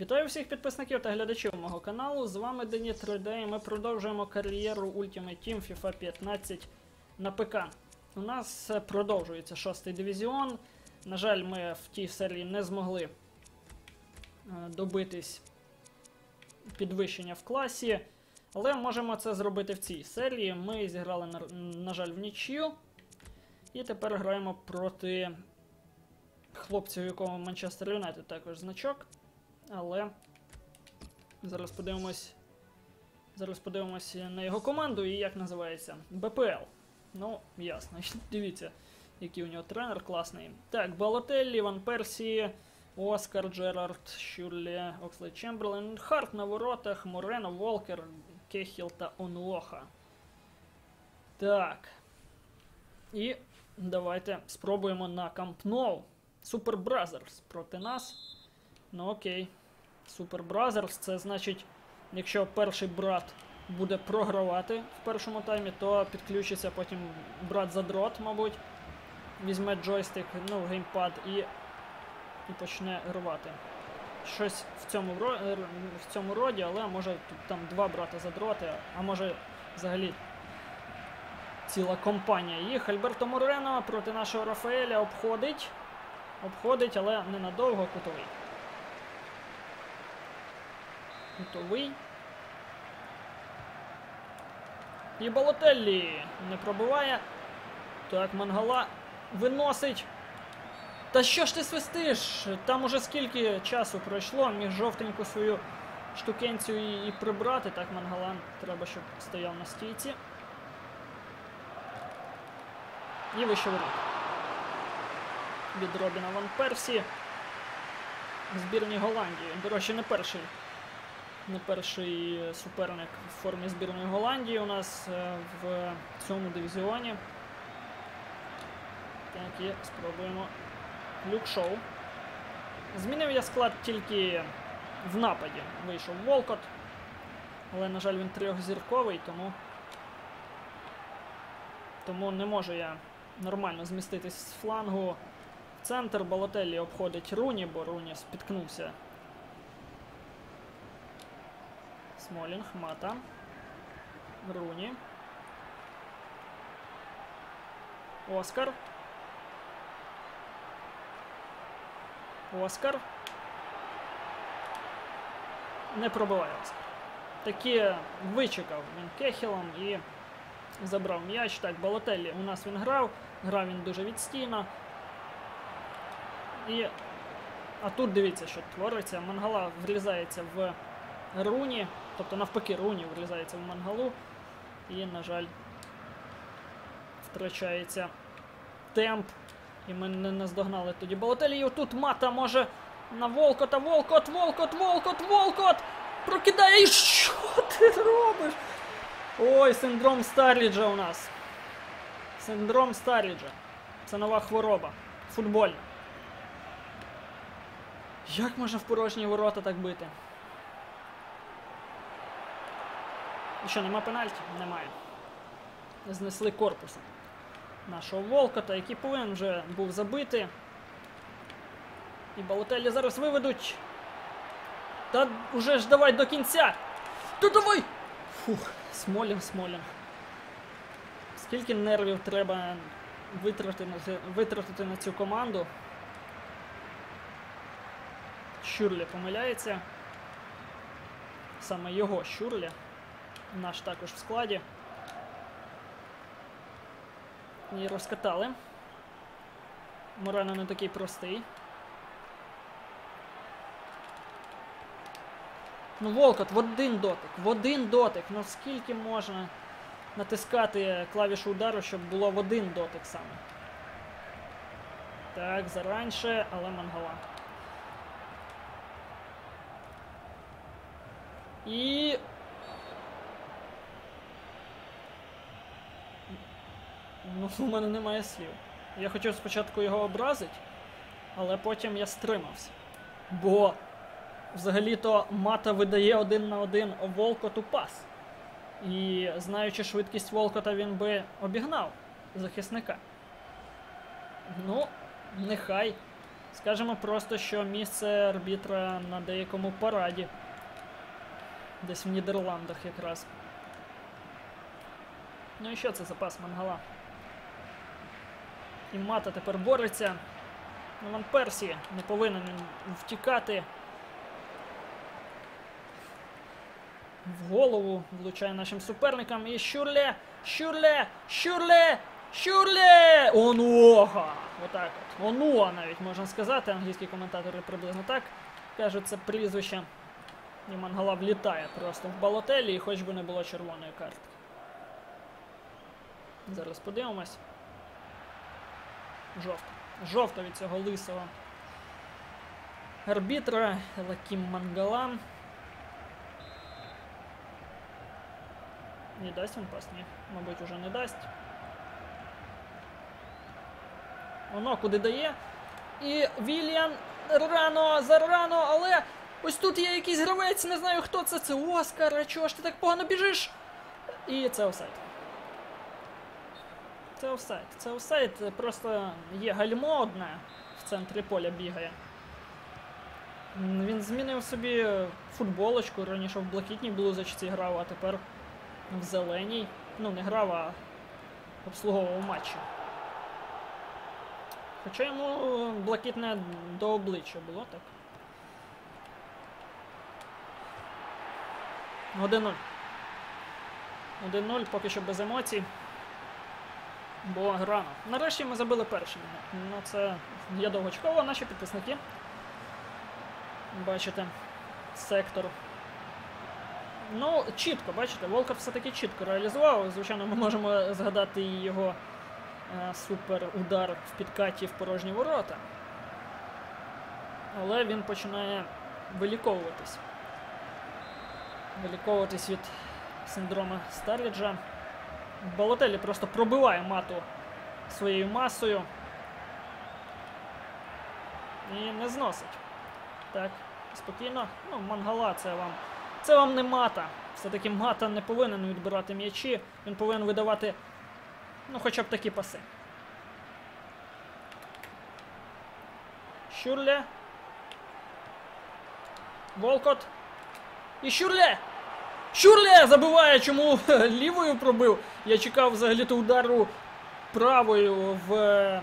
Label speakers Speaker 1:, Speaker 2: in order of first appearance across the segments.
Speaker 1: Вітаю всіх підписників та глядачів мого каналу. З вами Дені 3D і ми продовжуємо кар'єру Ultimate Team FIFA 15 на ПК. У нас е, продовжується шостий дивізіон. На жаль, ми в тій серії не змогли е, добитись підвищення в класі, але можемо це зробити в цій серії. Ми зіграли, на, на жаль, в нічю. І тепер граємо проти хлопців, у якого Манчестер Юнайтед також значок. Але зараз подивимось. Зараз подивимось на його команду і як називається. БПЛ. Ну, ясно. Дивіться, який у нього тренер класний. Так, Балотеллі, Ван Персі, Оскар, Джерард, Щурлі, Окслей Чемберлен, Харт на воротах, Морено, Волкер, Кехіл та Онлоха. Так. І давайте спробуємо на Camp Nou. Super Brothers проти нас. Ну окей. Super Brothers, це значить, якщо перший брат буде програвати в першому таймі, то підключиться потім брат задрот, мабуть. Візьме джойстик, ну, геймпад і, і почне рвати. Щось в цьому, е, в цьому роді, але може там два брата задроти, а може взагалі ціла компанія їх. Альберто Морено проти нашого Рафаеля обходить. Обходить, але ненадовго кутовий. Кутовий. І Балотеллі не пробиває. Так, Мангала виносить. Та що ж ти свистиш? Там уже скільки часу пройшло, міг жовтеньку свою штукенцію і, і прибрати. Так, Мангалан треба, щоб стояв на стійці. І вище воріт. Від Робіна Ван Персі. Збірні Голландії. До речі, не перший. Не перший суперник в формі збірної Голландії у нас е, в цьому дивізіоні. Так, і спробуємо люк-шоу. Змінив я склад тільки в нападі. Вийшов Волкот. Але, на жаль, він трьохзірковий, тому. Тому не можу я нормально зміститись з флангу. В центр Балотеллі обходить Руні, бо Руні спіткнувся. Смолінг, Мата. Руні. Оскар. Оскар. Не пробиває Оскар. Таки вичекав він Кехілом і забрав м'яч. Так, Балотеллі у нас він грав. Грав він дуже відстійно. І. А тут дивіться, що твориться. Мангала врізається в Руні. Тобто навпаки, Руні врізається в мангалу. І, на жаль, втрачається темп. І ми не наздогнали тоді Балотелі. І отут мата може на Волкота. Волкот, Волкот, Волкот, Волкот! Прокидає. І що ти робиш? Ой, синдром Старліджа у нас. Синдром Старліджа. Це нова хвороба. Футбольна. Як можна в порожні ворота так бити? І що, нема пенальті? Немає. Знесли корпусом нашого Волкота, який повинен вже був забити. І Балотелі зараз виведуть. Та уже ж давай до кінця. Та давай! Фух, Смолін, Смолін. Скільки нервів треба витратити на цю команду? Щурлі помиляється. Саме його Щурлі. Наш також в складі. І розкатали. Морено не такий простий. Ну, Волкот в один дотик, в один дотик. Ну скільки можна натискати клавішу удару, щоб було в один дотик саме. Так, заранше, але мангала. І. Ну, у мене немає слів. Я хотів спочатку його образити, але потім я стримався. Бо взагалі-то мата видає один на один Волкоту пас. І знаючи швидкість Волкота, він би обігнав захисника. Ну, нехай Скажемо просто, що місце арбітра на деякому параді. Десь в Нідерландах якраз. Ну і що це за пас Мангала? І Мата тепер бореться. Ван Персі не повинен втікати. В голову влучає нашим суперникам. І Щурле! Щурле! Щурле! Щурле! Онуога! Отак от. Онуа навіть можна сказати. Англійські коментатори приблизно так кажуть це прізвище. І Мангала влітає просто в балотелі, і хоч би не було червоної картки. Зараз подивимось. Жовта. Жовта від цього лисого арбітра Лакім Мангала. Не дасть він пас? Ні. Мабуть, уже не дасть. Воно куди дає. І Вільян рано, зарано, але ось тут є якийсь гравець, не знаю хто це. Це Оскар. А чого ж ти так погано біжиш? І це офсайд. Це офсайд. Це офсайд. Просто є гальмо одне в центрі поля бігає. Він змінив собі футболочку, раніше в блакитній блузочці грав, а тепер в зеленій. Ну, не грав, а обслуговував матчі. Хоча йому блакитне до обличчя було так. 1-0. 1-0, поки що без емоцій. Бо рано. Нарешті ми забили перший. Ну, це я довго чекав, а наші підписники. Бачите, сектор. Ну, чітко, бачите, Волкот все-таки чітко реалізував. Звичайно, ми можемо згадати його е, супер удар в підкаті в порожні ворота. Але він починає виліковуватись. Виліковуватись від синдрома Старліджа. Балотелі просто пробиває мату своєю масою. І не зносить. Так, спокійно. Ну, мангала це вам. Це вам не мата. Все-таки мата не повинен відбирати м'ячі. Він повинен видавати. Ну, хоча б такі паси. Щурле. Волкот. І Щурле! Щурле забиває, чому лівою пробив. Я чекав взагалі-то удару правою в е,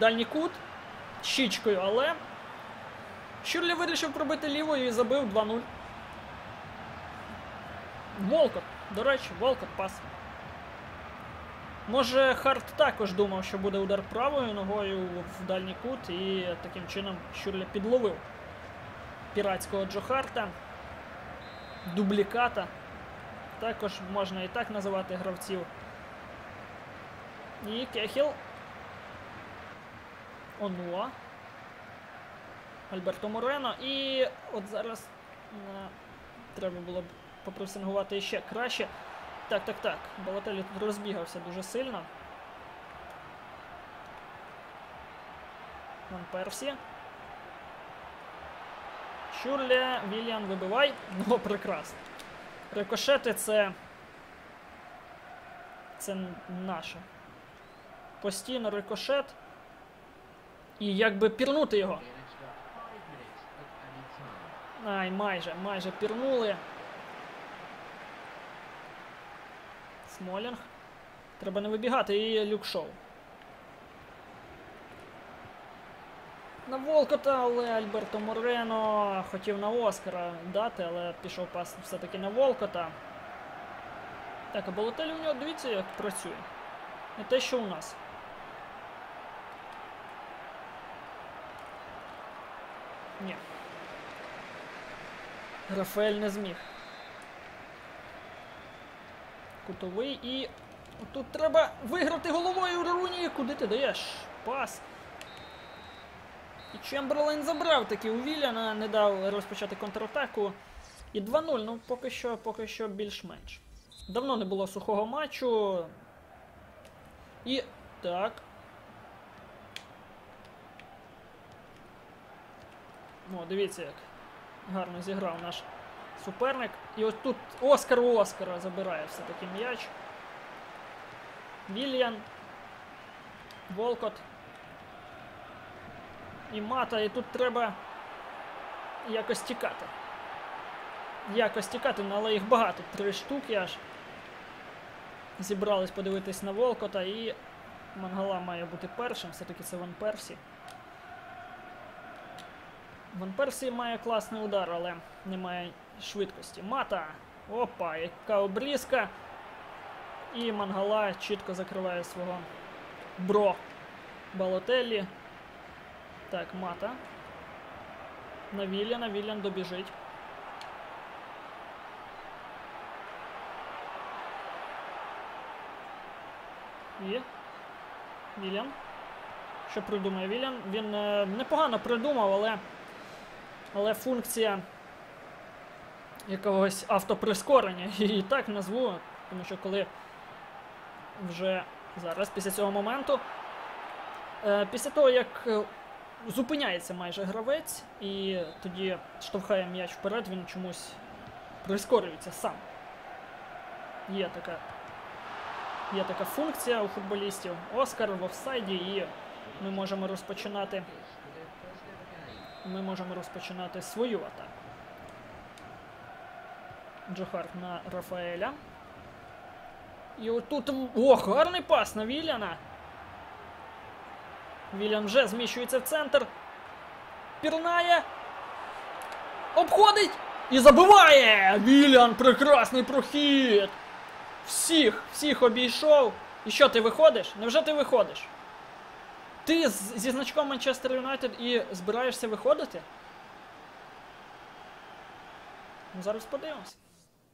Speaker 1: дальній кут щічкою, але Щурле вирішив пробити лівою і забив 2-0. Волкот, до речі, Волкот пас. Може, Харт також думав, що буде удар правою ногою в дальній кут, і таким чином Щурле підловив піратського Джо Харта, дубліката. Також можна і так називати гравців. І Кехіл. Онуа. Альберто Морено. І от зараз е, треба було б попресингувати ще краще. Так, так, так. Балателі тут розбігався дуже сильно. Ван Персі. Щурле, Вільян, вибивай. Ну, прекрасно. Рикошети це. Це наше. Постійно рикошет. І якби пірнути його. Ай, майже, майже пірнули. Смолінг. Треба не вибігати і люкшоу. На Волкота, але Альберто Морено хотів на Оскара дати, але пішов пас все-таки на Волкота. Так, а Балотель у нього дивіться, як працює. Не те, що у нас. Ні. Рафаель не зміг. Кутовий і. Тут треба виграти головою Руні. Куди ти даєш? Пас. І Чемберлейн забрав таки у Віляна, не дав розпочати контратаку. І 2-0, ну поки що, поки що більш-менш. Давно не було сухого матчу. І. Так. О, дивіться, як гарно зіграв наш суперник. І ось тут Оскар у Оскара забирає все-таки м'яч. Вільян. Волкот. І мата, і тут треба якось тікати. Якось тікати, ну, але їх багато. Три штуки аж. Зібрались подивитись на Волкота і Мангала має бути першим, все-таки це Ван Персі. Ван Персі має класний удар, але немає швидкості. Мата! Опа, яка обрізка. І Мангала чітко закриває свого бро Балотеллі. Так, мата. На Вілляна, Віллян добіжить. І. Віллян. Що придумає Віллян? Він е, непогано придумав, але. Але функція якогось автоприскорення. І так назву. Тому що коли вже зараз, після цього моменту. Е, після того, як е, зупиняється майже гравець, і тоді штовхає м'яч вперед, він чомусь прискорюється сам. Є така, є така функція у футболістів. Оскар в офсайді, і ми можемо розпочинати. Ми можемо розпочинати свою атаку. Джохар на Рафаеля. І отут. Ох, гарний пас на Віляна. Вільям вже зміщується в центр. Пірнає. Обходить і забиває! Вільян, прекрасний прохід! Всіх, всіх обійшов. І що, ти виходиш? Невже ти виходиш? Ти зі значком Манчестер Юнайтед і збираєшся виходити? Ну, зараз подивимося.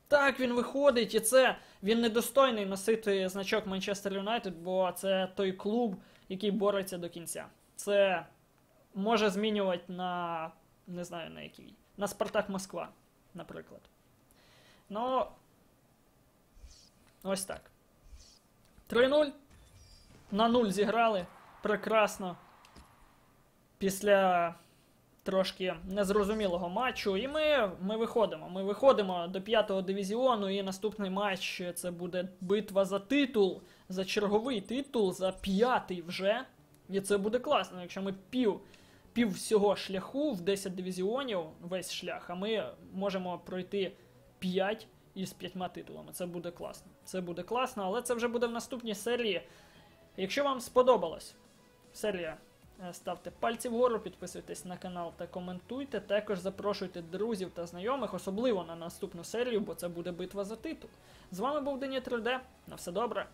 Speaker 1: Так, він виходить, і це він недостойний носити значок Манчестер Юнайтед, бо це той клуб, який бореться до кінця. Це може змінювати на не знаю на який. На Спартак Москва, наприклад. Ну. Ось так. 3-0. На 0 зіграли. Прекрасно. Після трошки незрозумілого матчу. І ми, ми виходимо. Ми виходимо до п'ятого дивізіону, і наступний матч це буде битва за титул, за черговий титул, за п'ятий вже. І це буде класно, якщо ми пів, пів всього шляху в 10 дивізіонів, весь шлях, а ми можемо пройти 5 із п'ятьма титулами. Це буде класно. Це буде класно, але це вже буде в наступній серії. Якщо вам сподобалась серія, е, ставте пальці вгору, підписуйтесь на канал та коментуйте. Також запрошуйте друзів та знайомих, особливо на наступну серію, бо це буде битва за титул. З вами був Дені 3D. На все добре.